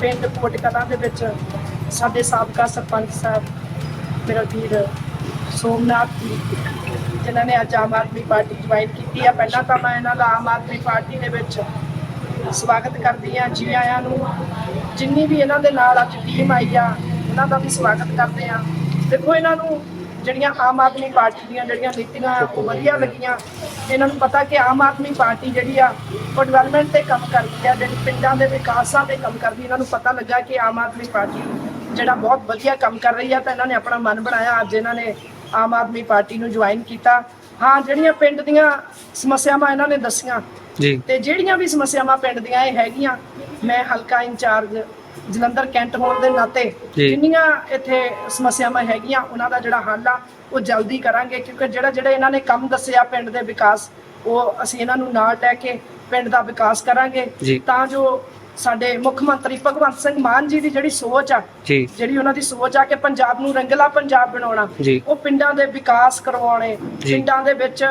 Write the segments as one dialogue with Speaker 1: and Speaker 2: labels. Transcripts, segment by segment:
Speaker 1: ਪਿੰਡ ਕੋਟ ਕਲਾਂ ਦੇ ਵਿੱਚ ਸਾਡੇ ਸਾਬਕਾ ਸਰਪੰਚ ਸਾਹਿਬ ਮੇਰਾ ਵੀਰ ਸੋਮਨਾਥ ਜੀ ਜਿਨ੍ਹਾਂ ਨੇ ਅੱਜ ਆਮ ਆਦਮੀ ਪਾਰਟੀ ਜੁਆਇਨ ਕੀਤੀ ਆ। ਪਹਿਲਾਂ ਤਾਂ ਮੈਂ ਇਹਨਾਂ ਦਾ ਆਮ ਆਦਮੀ ਪਾਰਟੀ ਦੇ ਵਿੱਚ ਸਵਾਗਤ ਕਰਦੀ ਆ ਜੀ ਆਇਆਂ ਨੂੰ। ਜਿੰਨੀ ਵੀ ਇਹਨਾਂ ਦੇ ਨਾਲ ਅੱਜ ਟੀਮ ਆਈ ਆ ਉਹਨਾਂ ਦਾ ਵੀ ਸਵਾਗਤ ਕਰਦੇ ਆ ਦੇਖੋ ਇਹਨਾਂ ਨੂੰ ਜਿਹੜੀਆਂ ਆਮ ਆਦਮੀ ਪਾਰਟੀ ਦੀਆਂ ਜਿਹੜੀਆਂ ਨੀਤੀਆਂ ਆ, ਉਹ ਵਧੀਆ ਲੱਗੀਆਂ। ਇਹਨਾਂ ਨੂੰ ਪਤਾ ਕਿ ਆਮ ਆਦਮੀ ਪਾਰਟੀ ਜਿਹੜੀ ਆ ਉਹ ਡਿਵੈਲਪਮੈਂਟ ਤੇ ਕੰਮ ਕਰਦੀ ਆ ਜਿਹੜੀ ਪਿੰਡਾਂ ਦੇ ਵਿਕਾਸਾਂ ਤੇ ਕੰਮ ਕਰਦੀ ਇਹਨਾਂ ਨੂੰ ਪਤਾ ਲੱਗਾ ਕਿ ਆਮ ਆਦਮੀ ਪਾਰਟੀ ਜਿਹੜਾ ਬਹੁਤ ਵਧੀਆ ਕੰਮ ਕਰ ਰਹੀ ਆ ਤਾਂ ਇਹਨਾਂ ਨੇ ਆਪਣਾ ਮਨ ਬਣਾਇਆ ਅੱਜ ਇਹਨਾਂ ਨੇ ਆਮ ਆਦਮੀ ਪਾਰਟੀ ਨੂੰ ਜੁਆਇਨ ਕੀਤਾ। ਹਾਂ ਜਿਹੜੀਆਂ ਪਿੰਡ ਦੀਆਂ ਸਮੱਸਿਆਵਾਂ ਇਹਨਾਂ ਨੇ ਦੱਸੀਆਂ
Speaker 2: ਜੀ।
Speaker 1: ਤੇ ਜਿਹੜੀਆਂ ਵੀ ਸਮੱਸਿਆਵਾਂ ਪਿੰਡ ਦੀਆਂ ਇਹ ਹੈਗੀਆਂ ਮੈਂ ਹਲਕਾ ਇੰਚਾਰਜ ਜਲੰਧਰ ਕੈਂਟ ਹੋਣ ਦੇ ਨਾਤੇ
Speaker 2: ਜੀ।
Speaker 1: ਜਿੰਨੀਆਂ ਇੱਥੇ ਸਮੱਸਿਆਵਾਂ ਹੈਗੀਆਂ ਉਹਨਾਂ ਦਾ ਜਿਹੜਾ ਹੱਲ ਆ ਉਹ ਜਲਦੀ ਕਰਾਂਗੇ ਕਿਉਂਕਿ ਜਿਹੜਾ ਜਿਹੜਾ ਇਹਨਾਂ ਨੇ ਕੰਮ ਦੱਸਿਆ ਪਿੰਡ ਦੇ ਵਿਕਾਸ ਉਹ ਅਸੀਂ ਇਹਨਾਂ ਨੂੰ ਨਾਲ ਲੈ ਕੇ ਪਿੰਡ ਦਾ ਵਿਕਾਸ ਕਰਾਂਗੇ। ਤਾਂ ਜੋ ਸਾਡੇ ਮੁੱਖ ਮੰਤਰੀ ਭਗਵੰਤ ਸਿੰਘ ਮਾਨ ਜੀ ਦੀ ਜਿਹੜੀ ਸੋਚ ਆ
Speaker 2: ਜੀ
Speaker 1: ਜਿਹੜੀ ਉਹਨਾਂ ਦੀ ਸੋਚ ਆ ਕਿ ਪੰਜਾਬ ਨੂੰ ਰੰਗਲਾ ਪੰਜਾਬ ਬਣਾਉਣਾ
Speaker 2: ਜੀ।
Speaker 1: ਉਹ ਪਿੰਡਾਂ ਦੇ ਵਿਕਾਸ ਕਰਵਾਉਣੇ
Speaker 2: ਜੀ।
Speaker 1: ਪਿੰਡਾਂ ਦੇ ਵਿੱਚ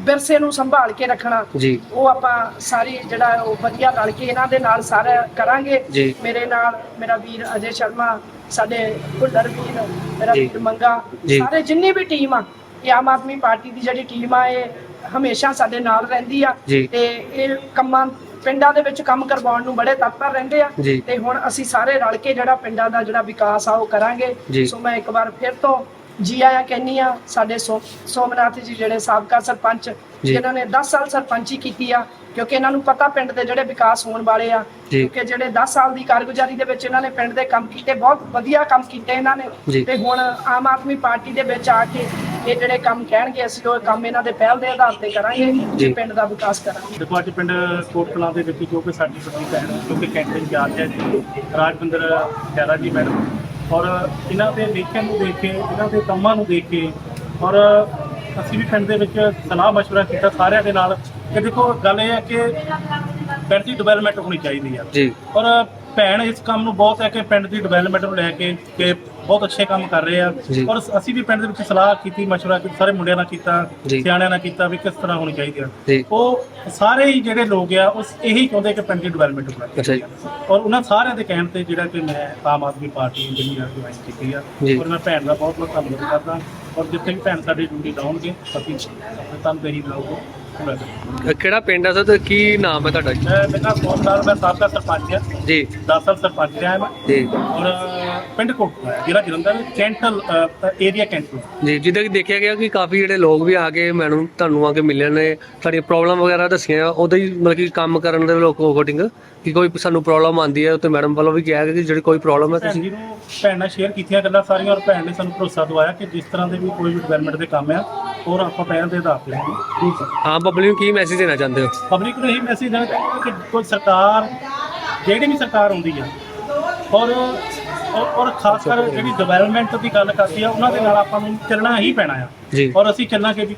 Speaker 1: ਵਿਰਸੇ ਨੂੰ ਸੰਭਾਲ ਕੇ ਰੱਖਣਾ
Speaker 2: ਜੀ
Speaker 1: ਉਹ ਆਪਾਂ ਸਾਰੀ ਜਿਹੜਾ ਉਹ ਵਧੀਆ ਰਲ ਕੇ ਇਹਨਾਂ ਦੇ ਨਾਲ ਸਾਰਾ ਕਰਾਂਗੇ
Speaker 2: ਜੀ।
Speaker 1: ਮੇਰੇ ਨਾਲ ਮੇਰਾ ਵੀਰ ਅਜੇ ਸ਼ਰਮਾ ਸਾਡੇ ਭੁੱਲਰ ਵੀਰ ਮੇਰਾ
Speaker 2: ਜੀ।
Speaker 1: ਵੀਰ ਮੰਗਾ
Speaker 2: ਜੀ।
Speaker 1: ਸਾਰੇ ਜਿੰਨੀ ਵੀ ਟੀਮ ਆ ਇਹ ਆਮ ਆਦਮੀ ਪਾਰਟੀ ਦੀ ਜਿਹੜੀ ਟੀਮ ਆ ਇਹ ਹਮੇਸ਼ਾ ਸਾਡੇ ਨਾਲ ਰਹਿੰਦੀ ਆ
Speaker 2: ਜੀ।
Speaker 1: ਤੇ ਇਹ ਕੰਮਾਂ ਪਿੰਡਾਂ ਦੇ ਵਿੱਚ ਕੰਮ ਕਰਵਾਉਣ ਨੂੰ ਬੜੇ ਤਤਪਰ ਰਹਿੰਦੇ ਆ
Speaker 2: ਜੀ।
Speaker 1: ਤੇ ਹੁਣ ਅਸੀਂ ਸਾਰੇ ਰਲ ਕੇ ਜਿਹੜਾ ਪਿੰਡਾਂ ਦਾ ਜਿਹੜਾ ਵਿਕਾਸ ਆ ਉਹ ਕਰਾਂਗੇ। ਸੋ ਮੈਂ ਇੱਕ ਵਾਰ ਫਿਰ ਤੋਂ ਜੀ ਆਇਆਂ ਕਹਿੰਨੀ ਆ ਸਾਡੇ ਸੋ- ਸੋਮਨਾਥ ਜੀ ਜਿਹੜੇ ਸਾਬਕਾ ਸਰਪੰਚ
Speaker 2: ਜੀ।
Speaker 1: ਜਿਨ੍ਹਾਂ ਨੇ 10 ਸਾਲ ਸਰਪੰਚੀ ਕੀਤੀ ਆ ਕਿਉਂਕਿ ਇਹਨਾਂ ਨੂੰ ਪਤਾ ਪਿੰਡ ਦੇ ਜਿਹੜੇ ਵਿਕਾਸ ਹੋਣ ਵਾਲੇ ਆ
Speaker 2: ਜੀ।
Speaker 1: ਕਿਉਂਕਿ ਜਿਹੜੇ 10 ਸਾਲ ਦੀ ਕਾਰਗੁਜ਼ਾਰੀ ਦੇ ਵਿੱਚ ਇਹਨਾਂ ਨੇ ਪਿੰਡ ਦੇ ਕੰਮ ਕੀਤੇ ਬਹੁਤ ਵਧੀਆ ਕੰਮ ਕੀਤੇ ਇਹਨਾਂ ਨੇ
Speaker 2: ਜੀ।
Speaker 1: ਤੇ ਹੁਣ ਆਮ ਆਦਮੀ ਪਾਰਟੀ ਦੇ ਵਿੱਚ ਆ ਕੇ ਇਹ ਜਿਹੜੇ ਕੰਮ ਕਹਿਣਗੇ ਅਸੀਂ ਉਹ ਕੰਮ ਇਹਨਾਂ ਦੇ ਪਹਿਲ ਦੇ ਆਧਾਰ ਤੇ ਕਰਾਂਗੇ
Speaker 2: ਜੀ।
Speaker 1: ਤੇ ਪਿੰਡ ਦਾ ਵਿਕਾਸ ਕਰਾਂਗੇ
Speaker 3: ਦੇਖੋ ਅੱਜ ਪਿੰਡ ਕੋਟ ਕਲਾਂ ਦੇ ਵਿੱਚ ਜੋ ਕਿ ਸਾਡੀ ਵੱਡੀ ਭੈਣ ਜੋ ਕਿ ਕੈਂਟਰ ਇੰਚਾਰਜ ਹੈ ਜੀ ਰਾਜਵਿੰਦਰ ਖਹਿਰਾ ਜੀ ਮੈਡਮ ਔਰ ਇਹਨਾਂ ਦੇ ਲੇਖਣ ਨੂੰ ਦੇਖ ਕੇ ਇਹਨਾਂ ਦੇ ਕੰਮਾਂ ਨੂੰ ਦੇਖ ਕੇ ਔਰ ਅਸੀਂ ਵੀ ਪਿੰਡ ਦੇ ਵਿੱਚ ਸਲਾਹ مشورہ ਕੀਤਾ ਸਾਰਿਆਂ ਦੇ ਨਾਲ ਕਿ ਦੇਖੋ ਗੱਲ ਇਹ ਹੈ ਕਿ ਪਿੰਡ ਦੀ ਡਿਵੈਲਪਮੈਂਟ ਹੋਣੀ ਚਾਹੀਦੀ ਆ
Speaker 2: ਜੀ
Speaker 3: ਔਰ ਭੈਣ ਇਸ ਕੰਮ ਨੂੰ ਬਹੁਤ ਹੈ ਕਿ ਪਿੰਡ ਦੀ ਡਿਵੈਲਪਮੈਂਟ ਨੂੰ ਲੈ ਕੇ ਕਿ ਬਹੁਤ ਅੱਛੇ ਕੰਮ ਕਰ ਰਹੇ ਆ
Speaker 2: ਜੀ।
Speaker 3: ਔਰ ਅਸੀਂ ਵੀ ਪਿੰਡ ਦੇ ਵਿੱਚ ਸਲਾਹ ਕੀਤੀ مشورہ ਕੀਤਾ ਸਾਰੇ ਮੁੰਡਿਆਂ ਨਾਲ ਕੀਤਾ
Speaker 2: ਜੀ।
Speaker 3: ਸਿਆਣਿਆਂ ਨਾਲ ਕੀਤਾ ਵੀ ਕਿਸ ਤਰ੍ਹਾਂ ਹੋਣੀ ਚਾਹੀਦੀ ਆ
Speaker 2: ਜੀ
Speaker 3: ਉਹ ਸਾਰੇ ਹੀ ਜਿਹੜੇ ਲੋਕ ਆ ਉਸ ਇਹੀ ਚਾਹੁੰਦੇ ਕਿ ਪਿੰਡ ਦੀ ਡਿਵੈਲਪਮੈਂਟ ਹੋਵੇ
Speaker 2: ਅੱਛਾ ਜੀ
Speaker 3: ਔਰ ਉਹਨਾਂ ਸਾਰਿਆਂ ਦੇ ਕਹਿਣ ਤੇ ਜਿਹੜਾ ਕਿ ਮੈਂ Aam Aadmi party engineer join ਕੀਤੀ ਆ
Speaker 2: ਜੀ।
Speaker 3: ਔਰ ਮੈਂ ਭੈਣ ਦਾ ਬਹੁਤ ਬਹੁਤ ਧੰਨਵਾਦ ਕਰਦਾ ਔਰ ਜਿੱਥੇ ਵੀ ਭੈਣ ਸਾਡੀ ਡਿਊਟੀ ਲਾਉਣਗੇ ਅਸੀਂ ਤੁਹਾਨੂੰ ਤੇ ਹੀ ਲਾਉਗੇ ਪੂਰਾ ਕਰਾਂਗੇ।
Speaker 2: ਅ, ਕਿਹੜਾ ਪਿੰਡ ਹੈ ਸਰ ਤੇ ਕੀ ਨਾਮ ਹੈ ਤੁਹਾਡਾ? ਜੀ?
Speaker 3: ਮੈਂ ਮੇਰਾ ਬਹੁਤ ਸਾਲ ਮੈਂ ਸਾਬਕਾ ਸਰਪੰਚ ਆ
Speaker 2: ਜੀ।
Speaker 3: 10 ਸਾਲ ਸਰਪੰਚ ਰਿਹਾ ਮੈਂ।
Speaker 2: ਜੀ।
Speaker 3: ਔਰ ਪਿੰਡ ਕੋਟਪੁਰਾ ਜਿਹੜਾ ਜਲੰਧਰ ਕੈਂਟਲ ਏਰੀਆ ਕੈਂਟਲ
Speaker 2: ਜੀ ਜਿੱਦਾਂ ਕਿ ਦੇਖਿਆ ਗਿਆ ਕਿ ਕਾਫੀ ਜਿਹੜੇ ਲੋਕ ਵੀ ਆ ਕੇ ਮੈਨੂੰ ਤੁਹਾਨੂੰ ਆ ਕੇ ਮਿਲੇ ਨੇ ਸਾਡੀਆਂ ਪ੍ਰੋਬਲਮ ਵਗੈਰਾ ਦੱਸੀਆਂ ਉਹਦੇ ਹੀ ਮਤਲਬ ਕਿ ਕੰਮ ਕਰਨ ਦੇ ਲੋਕ ਅਕੋਰਡਿੰਗ ਕਿ ਕੋਈ ਸਾਨੂੰ ਪ੍ਰੋਬਲਮ ਆਉਂਦੀ ਹੈ ਤੇ ਮੈਡਮ ਵੱਲੋਂ ਵੀ ਕਿਹਾ ਗਿਆ ਕਿ ਜਿਹੜੀ ਕੋਈ ਪ੍ਰੋਬਲਮ ਹੈ
Speaker 3: ਭੈਣ
Speaker 2: ਤੁਸੀਂ
Speaker 3: ਜੀ ਨੂੰ ਭੈਣ ਨਾਲ ਸ਼ੇਅਰ ਕੀਤੀਆਂ ਗੱਲਾਂ ਸਾਰੀਆਂ ਔਰ ਭੈਣ ਨੇ ਸਾਨੂੰ ਭਰੋਸਾ ਦਵਾਇਆ ਕਿ ਜਿਸ ਤਰ੍ਹਾਂ ਦੇ ਵੀ ਕੋਈ ਵੀ ਡਿਵੈਲਪਮੈਂਟ ਦੇ ਕੰਮ ਆ ਔਰ ਆਪਾਂ ਪਹਿਲ ਦੇ ਆਧਾਰ ਤੇ
Speaker 2: ਹਾਂ। ਪਬਲਿਕ ਨੂੰ ਕੀ ਮੈਸੇਜ ਦੇਣਾ ਚਾਹੁੰਦੇ ਹੋ?
Speaker 3: ਪਬਲਿਕ ਨੂੰ ਇਹੀ ਮੈਸੇਜ ਦੇਣਾ ਚਾਹੀਦਾ ਕਿ ਕੋਈ ਸਰਕਾਰ ਜਿਹੜੀ ਵੀ ਸਰਕਾਰ ਆਉਂਦੀ ਆ ਔਰ ਔਰ- ਔਰ ਖਾਸ ਕਰ ਜਿਹੜੀ ਡਿਵੈਲਪਮੈਂਟ ਦੀ ਗੱਲ ਕਰਦੀ ਆ ਉਹਨਾਂ ਦੇ ਨਾਲ ਆਪਾਂ ਨੂੰ ਚੱਲਣਾ ਹੀ ਪੈਣਾ ਆ।
Speaker 2: ਜੀ।
Speaker 3: ਔਰ ਅਸੀਂ ਚੱਲਾਂਗੇ ਵੀ।